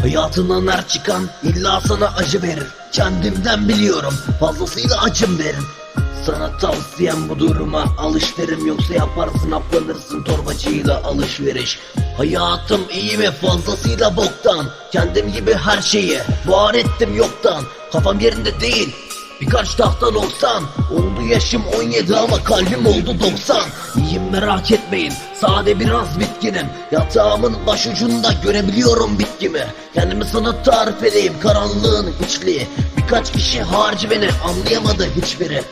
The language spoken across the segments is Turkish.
Hayatından her çıkan illa sana acı verir. Kendimden biliyorum fazlasıyla acım verin Sana tavsiyem bu duruma alış Yoksa yaparsın aplanırsın torbacıyla alışveriş. Hayatım iyi ve fazlasıyla boktan Kendim gibi her şeyi var ettim yoktan. Kafam yerinde değil Birkaç tahta 90 Oldu yaşım 17 ama kalbim oldu 90 İyiyim merak etmeyin. Sade biraz bitkinim. Yatağımın başucunda görebiliyorum bitkimi. Kendimi sana tarif edeyim Karanlığın içliği Birkaç kişi harici beni anlayamadı hiçbiri.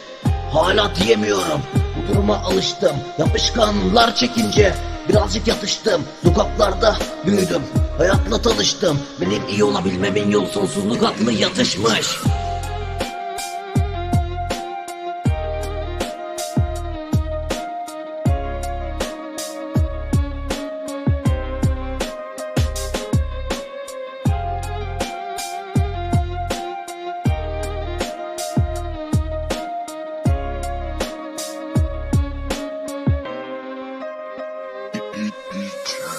Hala diyemiyorum. Bu duruma alıştım. Yapışkanlar çekince Birazcık yatıştım. Sokaklarda büyüdüm. Hayatla tanıştım. Benim iyi olabilmemin yol sonsuzluk adlı yatışmış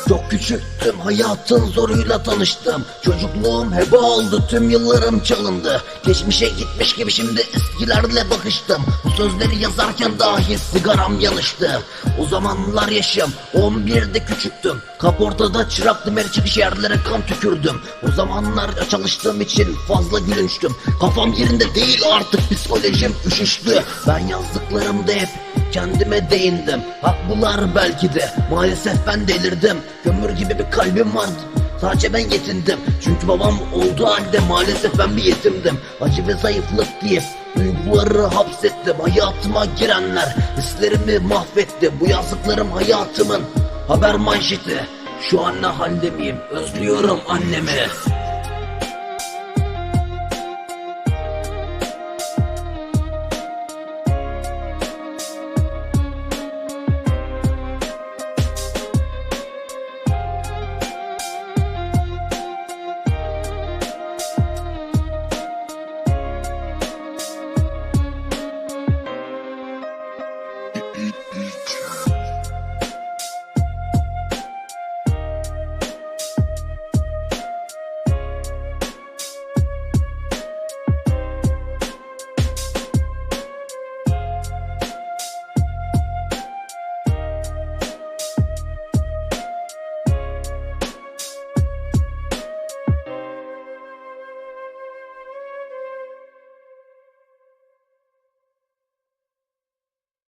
Çok küçüktüm hayatın zoruyla tanıştım. Çocukluğum heba oldu tüm yıllarım çalındı. Geçmişe gitmiş gibi şimdi eskilerle bakıştım. Bu sözleri yazarken dahi sigaram yanıştı. O zamanlar yaşım 11'de küçüktüm. Kaportada çıraktım her çıkış yerlere kan tükürdüm. O zamanlar çalıştığım için fazla gülünçtüm. Kafam yerinde değil artık psikolojim üşüştü. Ben yazdıklarımda hep kendime değindim. Haklılar belki de maalesef ben delirdim. Kömür gibi bir kalbim vardı Sadece ben yetindim. Çünkü babam olduğu halde maalesef ben bir yetimdim. Acı ve zayıflık diye duyguları hapsettim Hayatıma girenler hislerimi mahvetti. Bu yazdıklarım hayatımın haber manşeti. Şu an ne halde miyim? Özlüyorum annemi